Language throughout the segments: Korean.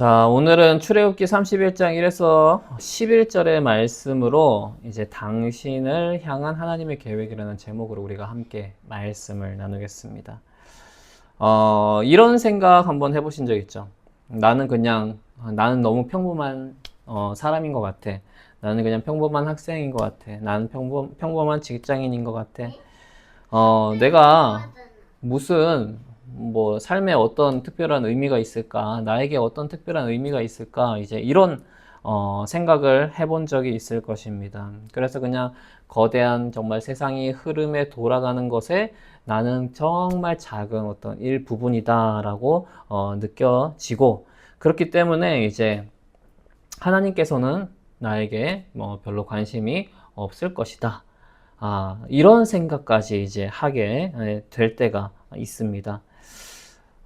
자, 오늘은 출애굽기 31장 1에서 11절의 말씀으로 이제 당신을 향한 하나님의 계획이라는 제목으로 우리가 함께 말씀을 나누겠습니다. 어, 이런 생각 한번 해보신 적 있죠? 나는 그냥, 나는 너무 평범한 어, 사람인 것 같아. 나는 그냥 평범한 학생인 것 같아. 나는 평범, 평범한 직장인인 것 같아. 어, 내가 무슨 뭐 삶에 어떤 특별한 의미가 있을까? 나에게 어떤 특별한 의미가 있을까? 이제 이런 어, 생각을 해본 적이 있을 것입니다. 그래서 그냥 거대한 정말 세상이 흐름에 돌아가는 것에 나는 정말 작은 어떤 일부분이다라고 어, 느껴지고 그렇기 때문에 이제 하나님께서는 나에게 뭐 별로 관심이 없을 것이다. 아, 이런 생각까지 이제 하게 예, 될 때가 있습니다.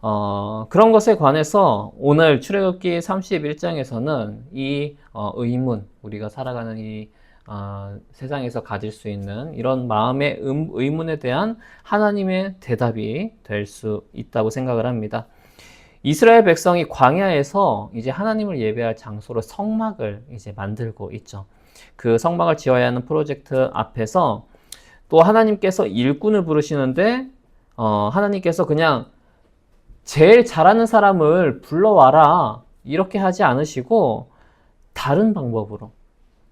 어, 그런 것에 관해서 오늘 출애굽기 31장에서는 이 어, 의문, 우리가 살아가는 이 어, 세상에서 가질 수 있는 이런 마음의 음, 의문에 대한 하나님의 대답이 될 수 있다고 생각을 합니다. 이스라엘 백성이 광야에서 이제 하나님을 예배할 장소로 성막을 이제 만들고 있죠. 그 성막을 지어야 하는 프로젝트 앞에서 또 하나님께서 일꾼을 부르시는데 어, 하나님께서 그냥 제일 잘하는 사람을 불러와라 이렇게 하지 않으시고 다른 방법으로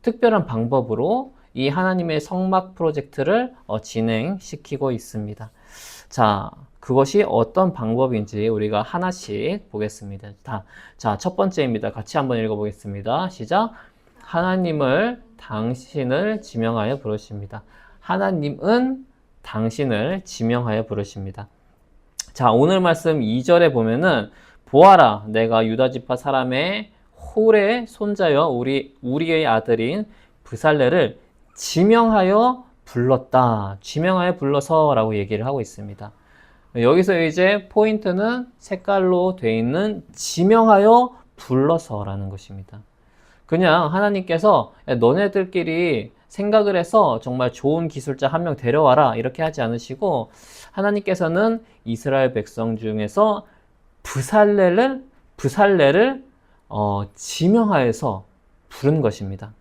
특별한 방법으로 이 하나님의 성막 프로젝트를 어, 진행시키고 있습니다. 자, 그것이 어떤 방법인지 우리가 하나씩 보겠습니다. 다, 자, 첫 번째입니다. 같이 한번 읽어보겠습니다. 시작. 하나님을 당신을 지명하여 부르십니다. 하나님은 당신을 지명하여 부르십니다. 자, 오늘 말씀 2절에 보면은 보아라 내가 유다 지파 사람의 홀의 손자여 우리 우리의 아들인 브살레를 지명하여 불렀다. 지명하여 불러서라고 얘기를 하고 있습니다. 여기서 이제 포인트는 색깔로 돼 있는 지명하여 불러서라는 것입니다. 그냥 하나님께서 야, 너네들끼리 생각을 해서 정말 좋은 기술자 한 명 데려와라 이렇게 하지 않으시고 하나님께서는 이스라엘 백성 중에서 부살레를 부살레를 어, 지명하여서 부른 것입니다.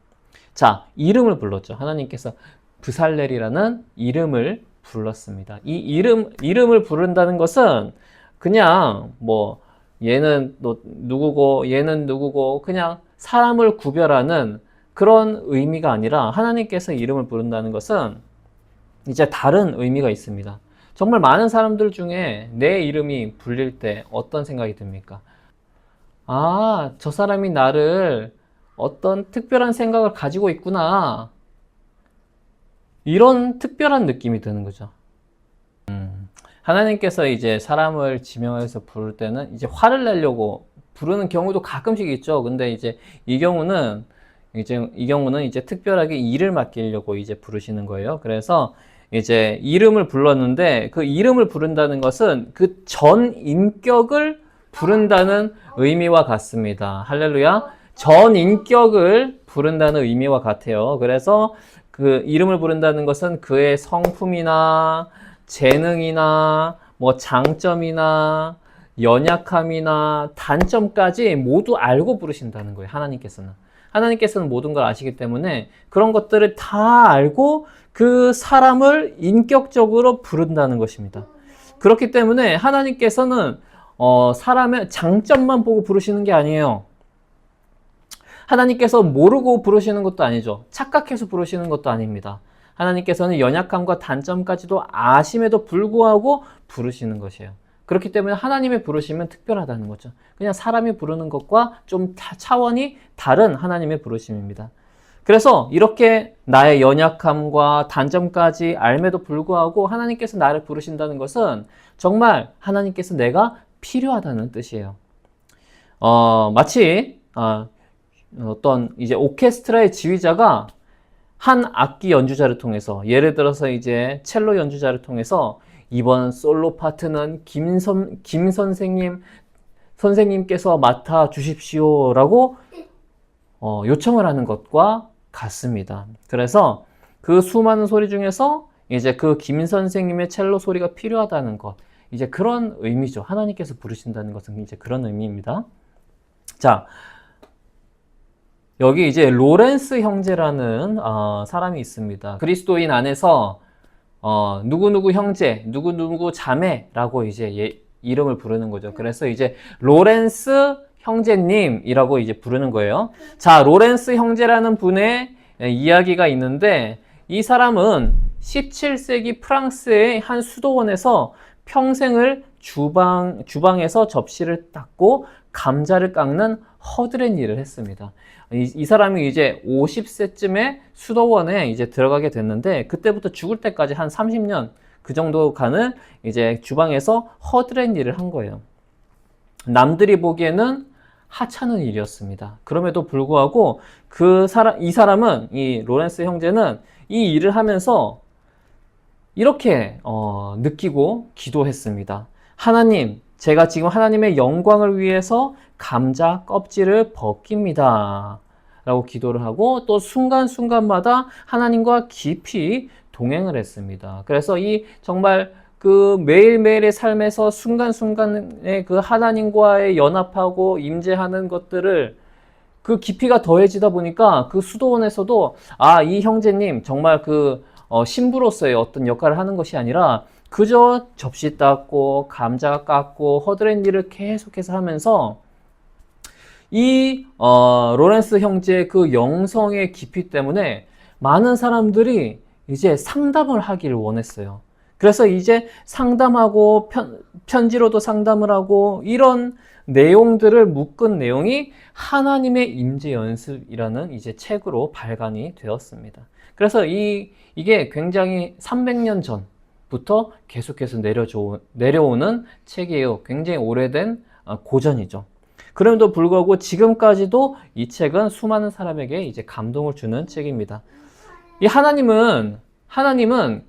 자, 이름을 불렀죠. 하나님께서 부살렐이라는 이름을 불렀습니다. 이 이름 이름을 부른다는 것은 그냥 뭐 얘는 또 누구고 얘는 누구고 그냥 사람을 구별하는 그런 의미가 아니라 하나님께서 이름을 부른다는 것은 이제 다른 의미가 있습니다. 정말 많은 사람들 중에 내 이름이 불릴 때 어떤 생각이 듭니까? 아, 저 사람이 나를 어떤 특별한 생각을 가지고 있구나. 이런 특별한 느낌이 드는 거죠. 음, 하나님께서 이제 사람을 지명해서 부를 때는 이제 화를 내려고 부르는 경우도 가끔씩 있죠. 근데 이제 이 경우는 이제 이 경우는 이제 특별하게 일을 맡기려고 이제 부르시는 거예요. 그래서 이제 이름을 불렀는데 그 이름을 부른다는 것은 그 전 인격을 부른다는 의미와 같습니다. 할렐루야. 전 인격을 부른다는 의미와 같아요. 그래서 그 이름을 부른다는 것은 그의 성품이나 재능이나 뭐 장점이나 연약함이나 단점까지 모두 알고 부르신다는 거예요. 하나님께서는. 하나님께서는 모든 걸 아시기 때문에 그런 것들을 다 알고 그 사람을 인격적으로 부른다는 것입니다. 그렇기 때문에 하나님께서는 어, 사람의 장점만 보고 부르시는 게 아니에요. 하나님께서 모르고 부르시는 것도 아니죠. 착각해서 부르시는 것도 아닙니다. 하나님께서는 연약함과 단점까지도 아심에도 불구하고 부르시는 것이에요. 그렇기 때문에 하나님의 부르심은 특별하다는 거죠. 그냥 사람이 부르는 것과 좀 차원이 다른 하나님의 부르심입니다. 그래서 이렇게 나의 연약함과 단점까지 알매도 불구하고 하나님께서 나를 부르신다는 것은 정말 하나님께서 내가 필요하다는 뜻이에요. 어, 마치 어, 어떤 이제 오케스트라의 지휘자가 한 악기 연주자를 통해서 예를 들어서 이제 첼로 연주자를 통해서 이번 솔로 파트는 김선 김 선생님 선생님께서 맡아 주십시오 라고 어, 요청을 하는 것과 같습니다. 그래서 그 수많은 소리 중에서 이제 그 김 선생님의 첼로 소리가 필요하다는 것 이제 그런 의미죠. 하나님께서 부르신다는 것은 이제 그런 의미입니다. 자, 여기 이제 로렌스 형제라는 어, 사람이 있습니다. 그리스도인 안에서 어, 누구누구 형제, 누구누구 자매라고 이제 예, 이름을 부르는 거죠. 그래서 이제 로렌스 형제님이라고 이제 부르는 거예요. 자, 로렌스 형제라는 분의 이야기가 있는데 이 사람은 17세기 프랑스의 한 수도원에서 평생을 주방, 주방에서 접시를 닦고 감자를 깎는 허드렛 일을 했습니다. 이, 이 사람이 이제 50세쯤에 수도원에 이제 들어가게 됐는데 그때부터 죽을 때까지 한 30년 그 정도 가는 이제 주방에서 허드렛 일을 한 거예요. 남들이 보기에는 하찮은 일이었습니다. 그럼에도 불구하고 그 사람, 이 사람은, 이 로렌스 형제는 이 일을 하면서 이렇게, 어, 느끼고 기도했습니다. 하나님, 제가 지금 하나님의 영광을 위해서 감자 껍질을 벗깁니다. 라고 기도를 하고 또 순간순간마다 하나님과 깊이 동행을 했습니다. 그래서 이 정말 그 매일매일의 삶에서 순간순간에 그 하나님과의 연합하고 임재하는 것들을 그 깊이가 더해지다 보니까 그 수도원에서도 아, 이 형제님 정말 그 어, 신부로서의 어떤 역할을 하는 것이 아니라 그저 접시 닦고 감자 깎고 허드렛 일을 계속해서 하면서 이 어, 로렌스 형제의 그 영성의 깊이 때문에 많은 사람들이 이제 상담을 하기를 원했어요. 그래서 이제 상담하고 편, 편지로도 상담을 하고 이런 내용들을 묶은 내용이 하나님의 임재 연습이라는 이제 책으로 발간이 되었습니다. 그래서 이 이게 굉장히 300년 전 부터 계속해서 내려줘, 내려오는 책이에요. 굉장히 오래된 어, 고전이죠. 그럼에도 불구하고 지금까지도 이 책은 수많은 사람에게 이제 감동을 주는 책입니다. 이 하나님은 하나님은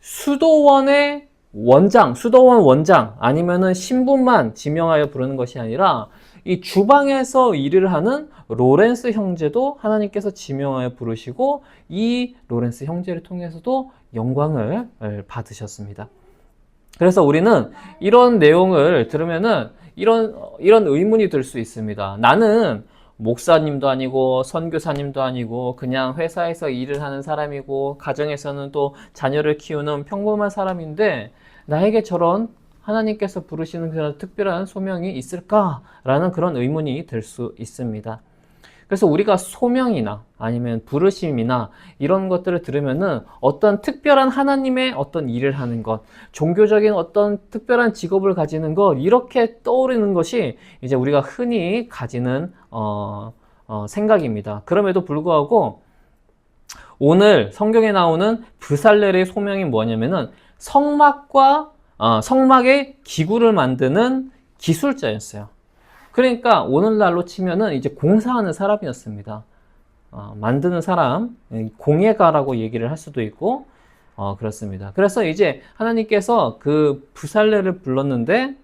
수도원의 원장, 수도원 원장 아니면은 신분만 지명하여 부르는 것이 아니라 이 주방에서 일을 하는 로렌스 형제도 하나님께서 지명하여 부르시고 이 로렌스 형제를 통해서도 영광을 받으셨습니다. 그래서 우리는 이런 내용을 들으면은 이런 이런 의문이 들 수 있습니다. 나는 목사님도 아니고 선교사님도 아니고 그냥 회사에서 일을 하는 사람이고 가정에서는 또 자녀를 키우는 평범한 사람인데 나에게 저런 하나님께서 부르시는 그런 특별한 소명이 있을까라는 그런 의문이 들 수 있습니다. 그래서 우리가 소명이나 아니면 부르심이나 이런 것들을 들으면은 어떤 특별한 하나님의 어떤 일을 하는 것, 종교적인 어떤 특별한 직업을 가지는 것, 이렇게 떠오르는 것이 이제 우리가 흔히 가지는, 어, 어, 생각입니다. 그럼에도 불구하고 오늘 성경에 나오는 브살렐의 소명이 뭐냐면은 성막과 어, 성막의 기구를 만드는 기술자였어요. 그러니까 오늘날로 치면은 이제 공사하는 사람이었습니다. 어, 만드는 사람, 공예가라고 얘기를 할 수도 있고, 어, 그렇습니다. 그래서 이제 하나님께서 그 부살레를 불렀는데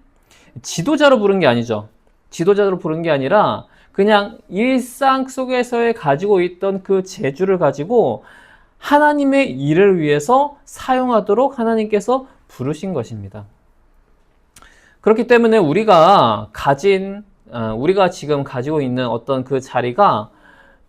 지도자로 부른 게 아니죠. 지도자로 부른 게 아니라 그냥 일상 속에서의 가지고 있던 그 재주를 가지고 하나님의 일을 위해서 사용하도록 하나님께서 부르신 것입니다. 그렇기 때문에 우리가 가진 어, 우리가 지금 가지고 있는 어떤 그 자리가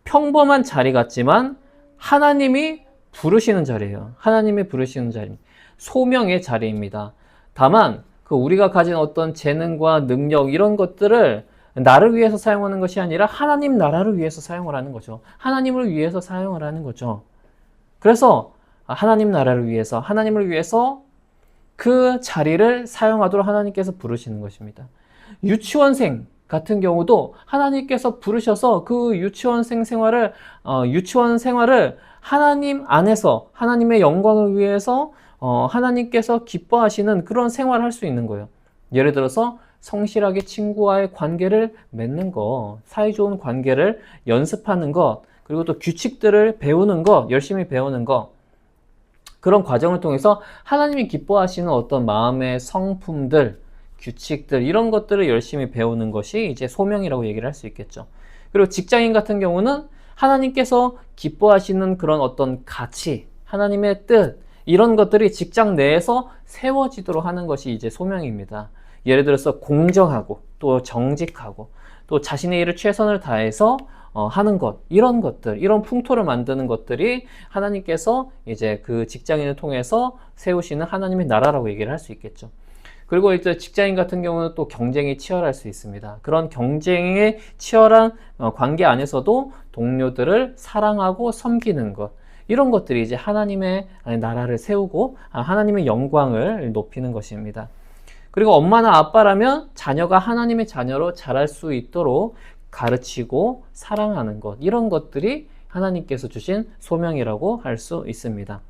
평범한 자리 같지만 하나님이 부르시는 자리예요. 하나님이 부르시는 자리. 소명의 자리입니다. 다만 그 우리가 가진 어떤 재능과 능력 이런 것들을 나를 위해서 사용하는 것이 아니라 하나님 나라를 위해서 사용을 하는 거죠. 하나님을 위해서 사용을 하는 거죠. 그래서 하나님 나라를 위해서 하나님을 위해서 그 자리를 사용하도록 하나님께서 부르시는 것입니다. 유치원생 같은 경우도 하나님께서 부르셔서 그 유치원생 생활을 어, 유치원 생활을 하나님 안에서 하나님의 영광을 위해서 어, 하나님께서 기뻐하시는 그런 생활을 할 수 있는 거예요. 예를 들어서 성실하게 친구와의 관계를 맺는 것, 사이좋은 관계를 연습하는 것, 그리고 또 규칙들을 배우는 것, 열심히 배우는 것, 그런 과정을 통해서 하나님이 기뻐하시는 어떤 마음의 성품들, 규칙들 이런 것들을 열심히 배우는 것이 이제 소명이라고 얘기를 할 수 있겠죠. 그리고 직장인 같은 경우는 하나님께서 기뻐하시는 그런 어떤 가치, 하나님의 뜻 이런 것들이 직장 내에서 세워지도록 하는 것이 이제 소명입니다. 예를 들어서 공정하고 또 정직하고 또 자신의 일을 최선을 다해서 어, 하는 것, 이런 것들, 이런 풍토를 만드는 것들이 하나님께서 이제 그 직장인을 통해서 세우시는 하나님의 나라라고 얘기를 할 수 있겠죠. 그리고 이제 직장인 같은 경우는 또 경쟁이 치열할 수 있습니다. 그런 경쟁의 치열한 어, 관계 안에서도 동료들을 사랑하고 섬기는 것. 이런 것들이 이제 하나님의 나라를 세우고 아, 하나님의 영광을 높이는 것입니다. 그리고 엄마나 아빠라면 자녀가 하나님의 자녀로 자랄 수 있도록 가르치고 사랑하는 것. 이런 것들이 하나님께서 주신 소명이라고 할 수 있습니다.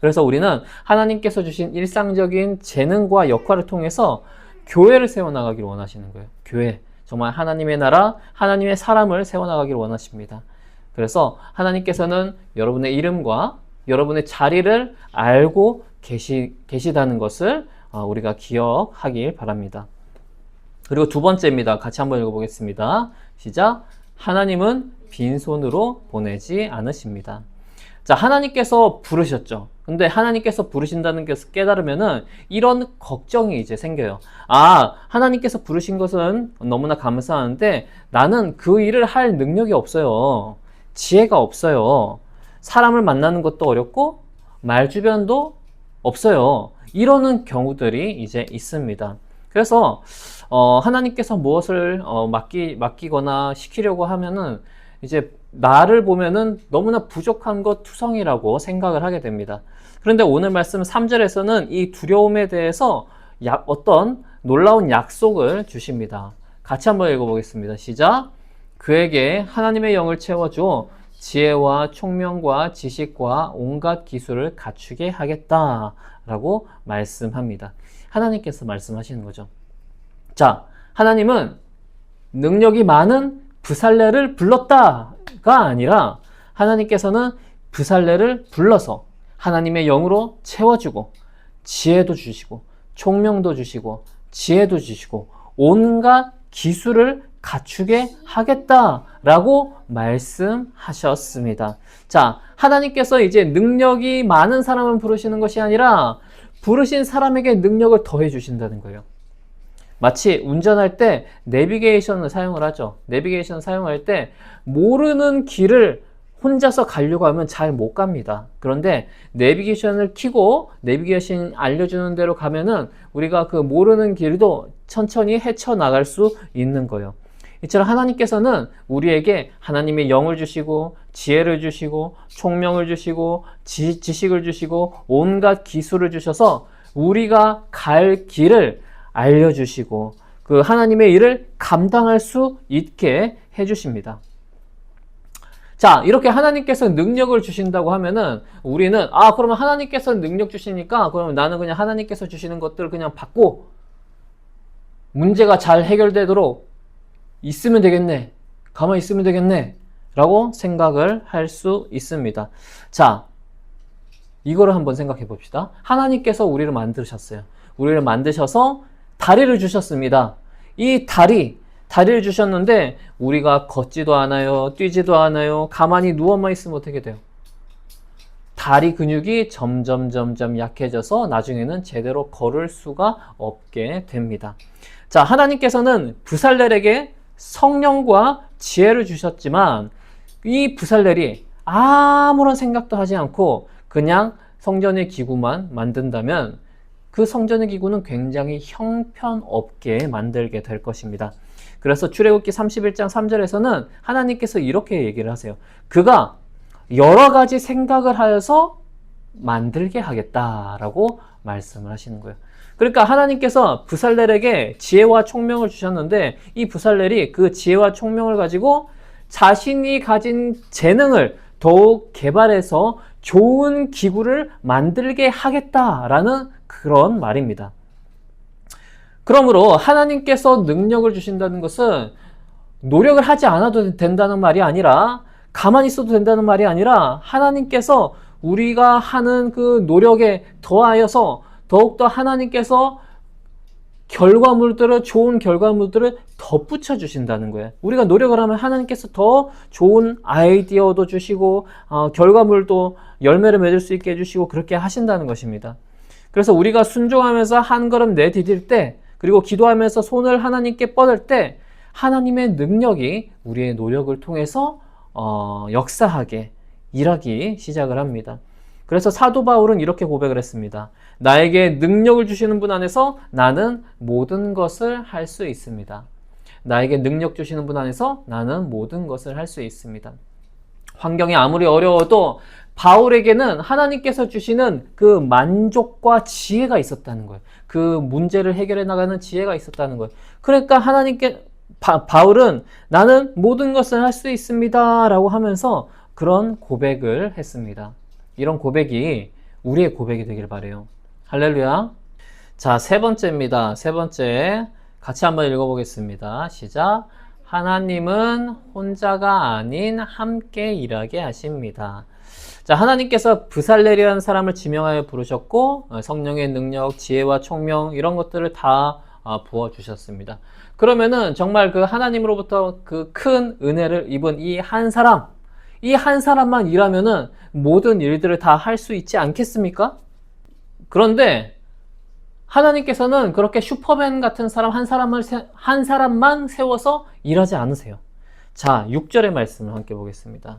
그래서 우리는 하나님께서 주신 일상적인 재능과 역할을 통해서 교회를 세워나가기를 원하시는 거예요. 교회. 정말 하나님의 나라, 하나님의 사람을 세워나가기를 원하십니다. 그래서 하나님께서는 여러분의 이름과 여러분의 자리를 알고 계시, 계시다는 것을 어, 우리가 기억하길 바랍니다. 그리고 두 번째입니다. 같이 한번 읽어보겠습니다. 시작. 하나님은 빈손으로 보내지 않으십니다. 자, 하나님께서 부르셨죠. 근데 하나님께서 부르신다는 것을 깨달으면은 이런 걱정이 이제 생겨요. 아, 하나님께서 부르신 것은 너무나 감사한데 나는 그 일을 할 능력이 없어요. 지혜가 없어요. 사람을 만나는 것도 어렵고 말 주변도 없어요. 이러는 경우들이 이제 있습니다. 그래서 어, 하나님께서 무엇을 어, 맡기 맡기거나 시키려고 하면은 이제 나를 보면은 너무나 부족한 것 투성이라고 생각을 하게 됩니다. 그런데 오늘 말씀 3절에서는 이 두려움에 대해서 약, 어떤 놀라운 약속을 주십니다. 같이 한번 읽어보겠습니다. 시작. 그에게 하나님의 영을 채워줘 지혜와 총명과 지식과 온갖 기술을 갖추게 하겠다 라고 말씀합니다. 하나님께서 말씀하시는 거죠. 자, 하나님은 능력이 많은 부살레를 불렀다가 아니라 하나님께서는 부살레를 불러서 하나님의 영으로 채워주고 지혜도 주시고 총명도 주시고 지혜도 주시고 온갖 기술을 갖추게 하겠다라고 말씀하셨습니다. 자, 하나님께서 이제 능력이 많은 사람을 부르시는 것이 아니라 부르신 사람에게 능력을 더해 주신다는 거예요. 마치 운전할 때 내비게이션을 사용을 하죠. 내비게이션 사용할 때 모르는 길을 혼자서 가려고 하면 잘 못 갑니다. 그런데 내비게이션을 키고 내비게이션 알려주는 대로 가면은 우리가 그 모르는 길도 천천히 헤쳐나갈 수 있는 거예요. 이처럼 하나님께서는 우리에게 하나님의 영을 주시고 지혜를 주시고 총명을 주시고 지, 지식을 주시고 온갖 기술을 주셔서 우리가 갈 길을 알려주시고 그 하나님의 일을 감당할 수 있게 해주십니다. 자, 이렇게 하나님께서 능력을 주신다고 하면은 우리는 아, 그러면 하나님께서 능력 주시니까 그러면 나는 그냥 하나님께서 주시는 것들을 그냥 받고 문제가 잘 해결되도록 있으면 되겠네. 가만히 있으면 되겠네. 라고 생각을 할 수 있습니다. 자, 이거를 한번 생각해 봅시다. 하나님께서 우리를 만드셨어요. 우리를 만드셔서 다리를 주셨습니다. 이 다리, 다리를 주셨는데 우리가 걷지도 않아요. 뛰지도 않아요. 가만히 누워만 있으면 어떻게 돼요? 다리 근육이 점점 점점 약해져서 나중에는 제대로 걸을 수가 없게 됩니다. 자, 하나님께서는 부살렐에게 성령과 지혜를 주셨지만 이 부살렐이 아무런 생각도 하지 않고 그냥 성전의 기구만 만든다면 그 성전의 기구는 굉장히 형편없게 만들게 될 것입니다. 그래서 출애굽기 31장 3절에서는 하나님께서 이렇게 얘기를 하세요. 그가 여러 가지 생각을 하여서 만들게 하겠다라고 말씀을 하시는 거예요. 그러니까 하나님께서 부살렐에게 지혜와 총명을 주셨는데 이 부살렐이 그 지혜와 총명을 가지고 자신이 가진 재능을 더욱 개발해서 좋은 기구를 만들게 하겠다라는 그런 말입니다. 그러므로 하나님께서 능력을 주신다는 것은 노력을 하지 않아도 된다는 말이 아니라 가만히 있어도 된다는 말이 아니라 하나님께서 우리가 하는 그 노력에 더하여서 더욱더 하나님께서 결과물들을 좋은 결과물들을 덧붙여 주신다는 거예요. 우리가 노력을 하면 하나님께서 더 좋은 아이디어도 주시고 어, 결과물도 열매를 맺을 수 있게 해주시고 그렇게 하신다는 것입니다. 그래서 우리가 순종하면서 한 걸음 내디딜 때 그리고 기도하면서 손을 하나님께 뻗을 때 하나님의 능력이 우리의 노력을 통해서 어, 역사하게 일하기 시작을 합니다. 그래서 사도 바울은 이렇게 고백을 했습니다. 나에게 능력을 주시는 분 안에서 나는 모든 것을 할 수 있습니다. 나에게 능력 주시는 분 안에서 나는 모든 것을 할 수 있습니다. 환경이 아무리 어려워도 바울에게는 하나님께서 주시는 그 만족과 지혜가 있었다는 거예요. 그 문제를 해결해 나가는 지혜가 있었다는 거예요. 그러니까 하나님께 바, 바울은 나는 모든 것을 할 수 있습니다. 라고 하면서 그런 고백을 했습니다. 이런 고백이 우리의 고백이 되길 바래요. 할렐루야. 자, 세 번째입니다. 세 번째. 같이 한번 읽어보겠습니다. 시작. 하나님은 혼자가 아닌 함께 일하게 하십니다. 자, 하나님께서 부살레리라는 사람을 지명하여 부르셨고, 어, 성령의 능력, 지혜와 총명, 이런 것들을 다 어, 부어 주셨습니다. 그러면은 정말 그 하나님으로부터 그 큰 은혜를 입은 이 한 사람, 이 한 사람만 일하면은 모든 일들을 다 할 수 있지 않겠습니까? 그런데 하나님께서는 그렇게 슈퍼맨 같은 사람 한 사람을 세, 한 사람만 세워서 일하지 않으세요. 자, 6절의 말씀을 함께 보겠습니다.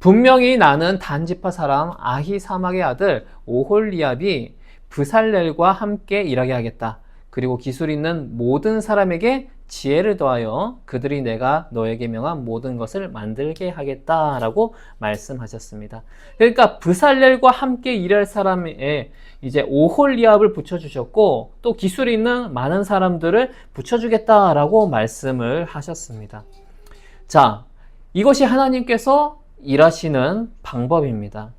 분명히 나는 단지파 사람 아히 사막의 아들 오홀리압이 브살렐과 함께 일하게 하겠다. 그리고 기술 있는 모든 사람에게 지혜를 더하여 그들이 내가 너에게 명한 모든 것을 만들게 하겠다라고 말씀하셨습니다. 그러니까 브살렐과 함께 일할 사람에 이제 오홀리압을 붙여주셨고 또 기술이 있는 많은 사람들을 붙여주겠다라고 말씀을 하셨습니다. 자, 이것이 하나님께서 일하시는 방법입니다.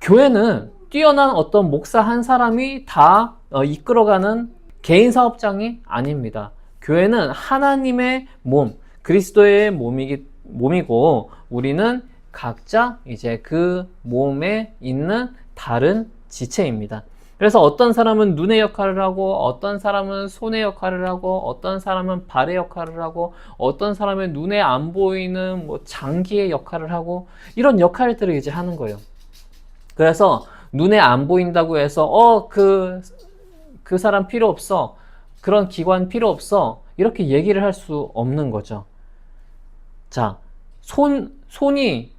교회는 뛰어난 어떤 목사 한 사람이 다 어, 이끌어가는 개인 사업장이 아닙니다. 교회는 하나님의 몸, 그리스도의 몸이기, 몸이고 우리는 각자 이제 그 몸에 있는 다른 지체입니다. 그래서 어떤 사람은 눈의 역할을 하고, 어떤 사람은 손의 역할을 하고, 어떤 사람은 발의 역할을 하고, 어떤 사람은 눈에 안 보이는 뭐 장기의 역할을 하고, 이런 역할들을 이제 하는 거예요. 그래서 눈에 안 보인다고 해서, 어, 그, 그 사람 필요 없어. 그런 기관 필요 없어. 이렇게 얘기를 할 수 없는 거죠. 자, 손, 손이,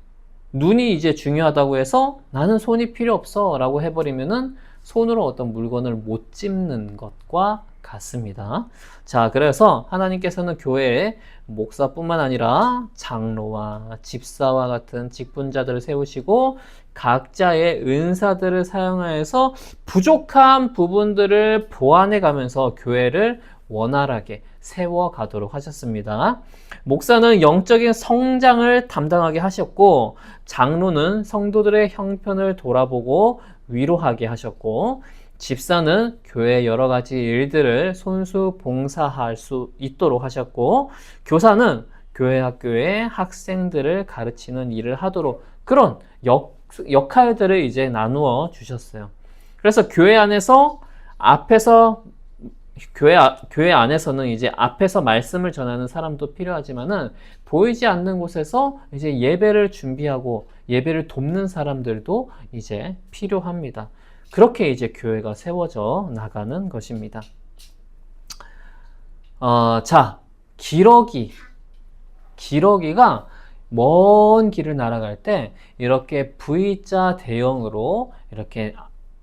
눈이 이제 중요하다고 해서 나는 손이 필요 없어 라고 해버리면은 손으로 어떤 물건을 못 찝는 것과 같습니다. 자, 그래서 하나님께서는 교회에 목사뿐만 아니라 장로와 집사와 같은 직분자들을 세우시고 각자의 은사들을 사용하여서 부족한 부분들을 보완해 가면서 교회를 원활하게 세워가도록 하셨습니다. 목사는 영적인 성장을 담당하게 하셨고, 장로는 성도들의 형편을 돌아보고 위로하게 하셨고, 집사는 교회 여러 가지 일들을 손수 봉사할 수 있도록 하셨고, 교사는 교회 학교의 학생들을 가르치는 일을 하도록 그런 역, 역할들을 이제 나누어 주셨어요. 그래서 교회 안에서 앞에서 교회, 교회 안에서는 이제 앞에서 말씀을 전하는 사람도 필요하지만은 보이지 않는 곳에서 이제 예배를 준비하고 예배를 돕는 사람들도 이제 필요합니다. 그렇게 이제 교회가 세워져 나가는 것입니다. 어, 자, 기러기. 기러기가 먼 길을 날아갈 때 이렇게 V자 대형으로 이렇게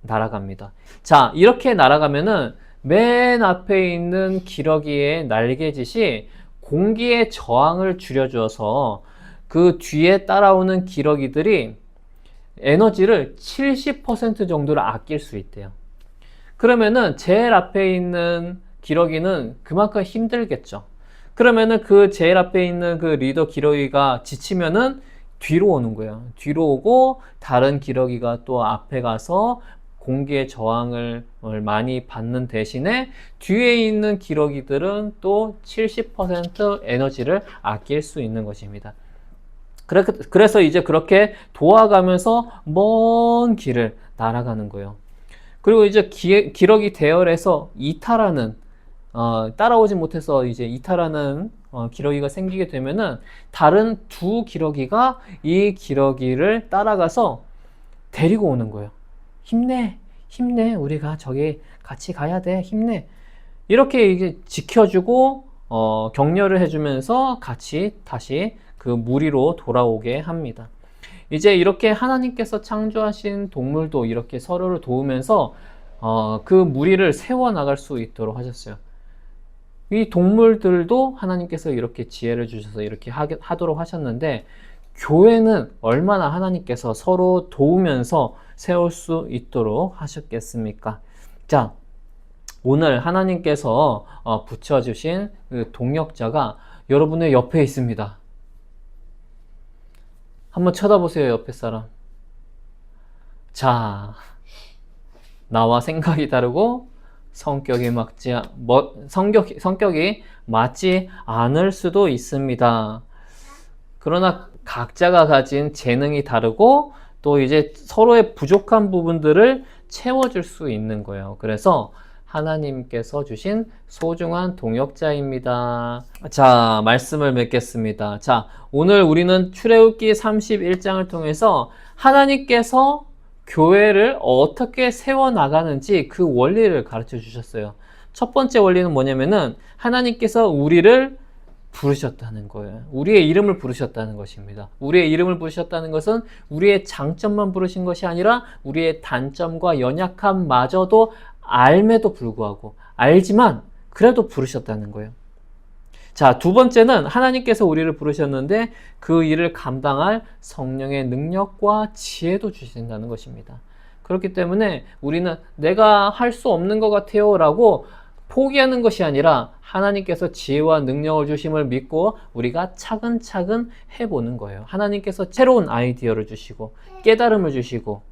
날아갑니다. 자, 이렇게 날아가면은 맨 앞에 있는 기러기의 날개짓이 공기의 저항을 줄여줘서 그 뒤에 따라오는 기러기들이 에너지를 70% 정도를 아낄 수 있대요. 그러면은 제일 앞에 있는 기러기는 그만큼 힘들겠죠. 그러면은 그 제일 앞에 있는 그 리더 기러기가 지치면은 뒤로 오는 거예요. 뒤로 오고 다른 기러기가 또 앞에 가서 공기의 저항을 많이 받는 대신에 뒤에 있는 기러기들은 또 70% 에너지를 아낄 수 있는 것입니다. 그래서 이제 그렇게 도와가면서 먼 길을 날아가는 거예요. 그리고 이제 기, 기러기 대열에서 이탈하는 어, 따라오지 못해서 이제 이탈하는 어, 기러기가 생기게 되면은 다른 두 기러기가 이 기러기를 따라가서 데리고 오는 거예요. 힘내, 힘내. 우리가 저기 같이 가야 돼. 힘내. 이렇게 이게 지켜주고 어, 격려를 해주면서 같이 다시 그 무리로 돌아오게 합니다. 이제 이렇게 하나님께서 창조하신 동물도 이렇게 서로를 도우면서 어, 그 무리를 세워 나갈 수 있도록 하셨어요. 이 동물들도 하나님께서 이렇게 지혜를 주셔서 이렇게 하, 하도록 하셨는데 교회는 얼마나 하나님께서 서로 도우면서 세울 수 있도록 하셨겠습니까? 자, 오늘 하나님께서 어, 붙여주신 그 동역자가 여러분의 옆에 있습니다. 한번 쳐다보세요, 옆에 사람. 자, 나와 생각이 다르고 성격이 맞지 뭐, 성격 성격이 맞지 않을 수도 있습니다. 그러나 각자가 가진 재능이 다르고 또 이제 서로의 부족한 부분들을 채워줄 수 있는 거예요. 그래서 하나님께서 주신 소중한 동역자입니다. 자, 말씀을 맺겠습니다. 자, 오늘 우리는 출애굽기 31장을 통해서 하나님께서 교회를 어떻게 세워 나가는지 그 원리를 가르쳐 주셨어요. 첫 번째 원리는 뭐냐면은 하나님께서 우리를 부르셨다는 거예요. 우리의 이름을 부르셨다는 것입니다. 우리의 이름을 부르셨다는 것은 우리의 장점만 부르신 것이 아니라 우리의 단점과 연약함마저도 알매도 불구하고 알지만 그래도 부르셨다는 거예요. 자, 두 번째는 하나님께서 우리를 부르셨는데 그 일을 감당할 성령의 능력과 지혜도 주신다는 것입니다. 그렇기 때문에 우리는 내가 할 수 없는 것 같아요 라고 포기하는 것이 아니라 하나님께서 지혜와 능력을 주심을 믿고 우리가 차근차근 해보는 거예요. 하나님께서 새로운 아이디어를 주시고 깨달음을 주시고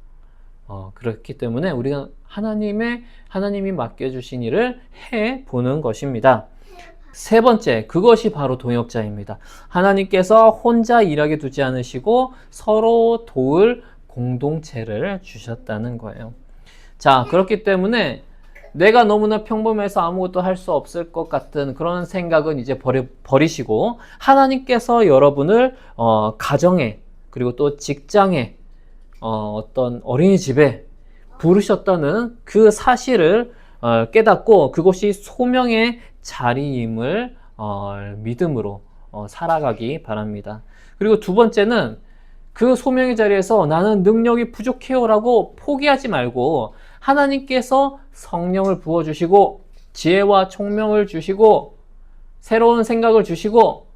어, 그렇기 때문에 우리가 하나님의 하나님이 맡겨주신 일을 해 보는 것입니다. 세 번째, 그것이 바로 동역자입니다. 하나님께서 혼자 일하게 두지 않으시고 서로 도울 공동체를 주셨다는 거예요. 자, 그렇기 때문에 내가 너무나 평범해서 아무것도 할 수 없을 것 같은 그런 생각은 이제 버리, 버리시고 하나님께서 여러분을 어, 가정에 그리고 또 직장에 어, 어떤 어린이집에 부르셨다는 그 사실을 어, 깨닫고 그것이 소명의 자리임을 어, 믿음으로 어, 살아가기 바랍니다. 그리고 두 번째는 그 소명의 자리에서 나는 능력이 부족해요라고 포기하지 말고 하나님께서 성령을 부어주시고 지혜와 총명을 주시고 새로운 생각을 주시고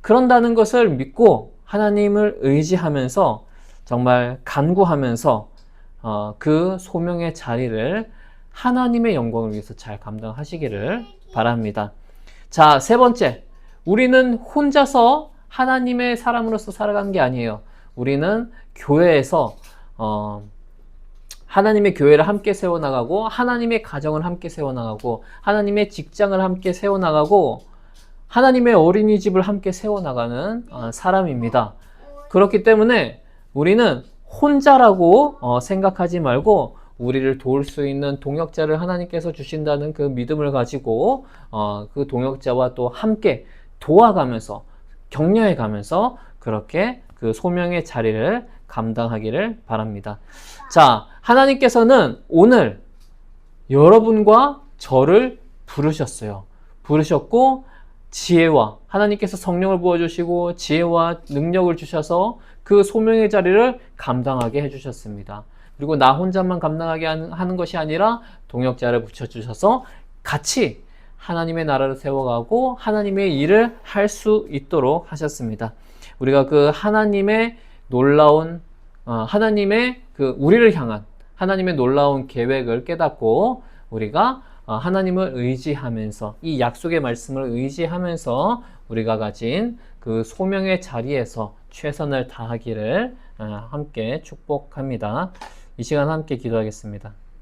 그런다는 것을 믿고 하나님을 의지하면서 정말 간구하면서 어, 그 소명의 자리를 하나님의 영광을 위해서 잘 감당하시기를 바랍니다. 자, 세 번째. 우리는 혼자서 하나님의 사람으로서 살아가는 게 아니에요. 우리는 교회에서 어, 하나님의 교회를 함께 세워나가고 하나님의 가정을 함께 세워나가고 하나님의 직장을 함께 세워나가고 하나님의 어린이집을 함께 세워나가는 어, 사람입니다. 그렇기 때문에 우리는 혼자라고 어, 생각하지 말고 우리를 도울 수 있는 동역자를 하나님께서 주신다는 그 믿음을 가지고 어, 그 동역자와 또 함께 도와가면서 격려해 가면서 그렇게 그 소명의 자리를 감당하기를 바랍니다. 자, 하나님께서는 오늘 여러분과 저를 부르셨어요. 부르셨고 지혜와 하나님께서 성령을 부어주시고 지혜와 능력을 주셔서 그 소명의 자리를 감당하게 해주셨습니다. 그리고 나 혼자만 감당하게 하는 것이 아니라 동역자를 붙여주셔서 같이 하나님의 나라를 세워가고 하나님의 일을 할 수 있도록 하셨습니다. 우리가 그 하나님의 놀라운 어, 하나님의 그 우리를 향한 하나님의 놀라운 계획을 깨닫고 우리가 어, 하나님을 의지하면서 이 약속의 말씀을 의지하면서 우리가 가진 그 소명의 자리에서 최선을 다하기를 어, 함께 축복합니다. 이 시간 함께 기도하겠습니다.